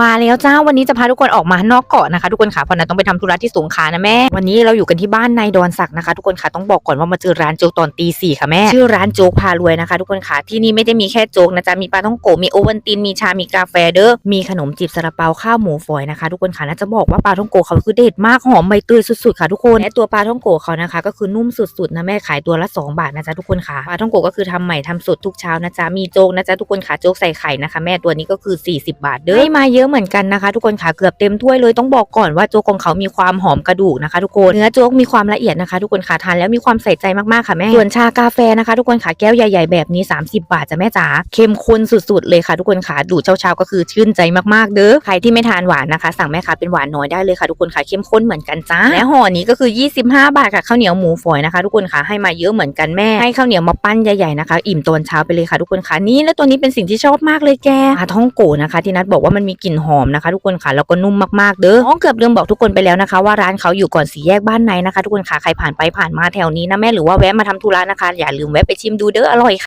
มาแล้วจ้าวันนี้จะพาทุกคนออกมานอกเกาะนะคะ ทุกคนค่ะเพราะนันต้องไปทำธุระที่สงขลานะแม่ วันนี้เราอยู่กันที่บ้านนายดอนศักดิ์นะคะ ทุกคนค่ะต้องบอกก่อนว่ามาเจอร้านโจ๊กตอนตีสี่ค่ะแม่ชื่อร้านโจ๊กพารวยนะคะ ทุกคนค่ะที่นี่ไม่ได้มีแค่โจ๊กนะจ๊ะมีปลาท่องโกมีโอวัลตินมีชา มีกาแฟเด้อมีขนมจีบซาลาเปาข้าวหมูฝอยนะคะ ทุกคนค่ะน่าจะบอกว่าปลาท่องโกเขาคือเด็ดมากหอมใบเตยสุดๆค่ะทุกคนและตัวปลาท่องโกเขานะคะ ก็คือนุ่มสุดๆนะแม่ขายตัวละสองบาทนะจ๊ะทุกคนค่ะปลาท่องโกก็คือทำใหม่ทำสดทุกเช้านะจ๊ะมีโจ๊กนะจ๊ะทุกคนค่ะโจ๊กใส่ไข่นะคะ แม่ตัวนี้ก็คือ 40 บาทเด้อมาเเยอะเหมือนกันนะคะทุกคนค่ะเกือบเต็มถ้วยเลยต้องบอกก่อนว่าโจ๊กของเขามีความหอมกระดูกนะคะทุกคนเนื้อโจ๊กมีความละเอียดนะคะทุกคนค่ะทานแล้วมีความใส่ใจมากๆค่ะแม่ส่วนชากาแฟนะคะ ทุกคนค่ะแก้วใหญ่ ๆ แบบนี้ 30 บาทจ้ะแม่จ๋าเข้มข้นสุดๆเลยค่ะ ทุกคนค่ะดูดเช้าๆก็คือชื่นใจมากๆเด้อใครที่ไม่ทานหวานนะคะ สั่งแม่ค้าเป็นหวานน้อยได้เลยค่ะ ทุกคนค่ะเข้มข้นเหมือนกันจ้าและห่อนี้ก็คือ 25 บาทค่ะข้าวเหนียวหมูฝอยนะคะ ทุกคนค่ะให้มาเยอะเหมือนกันแม่ให้ข้าวเหนียวมาปั้นใหญ่ๆนะคะ อิ่มตอนเช้าไปเลยค่ะ ทุกคนค่ะนี่และตัวนี้เป็นสิ่งที่ชอบมากเลยแกปลาท่องโกนะคะ ที่นัดบอกว่ามันมีกลิ่นหอมนะคะ ทุกคนค่ะแล้วก็นุ่มมากๆเด้ออ๋อเกือบลืมบอกทุกคนไปแล้วนะคะ ว่าร้านเขาอยู่ก่อนสี่แยกบ้านในนะคะ ทุกคนค่ะใครผ่านไปผ่านมาแถวนี้นะแม่หรือว่าแวะมาทำธุระนะคะ อย่าลืมแวะไปชิมดูเด้ออร่อยค่ะ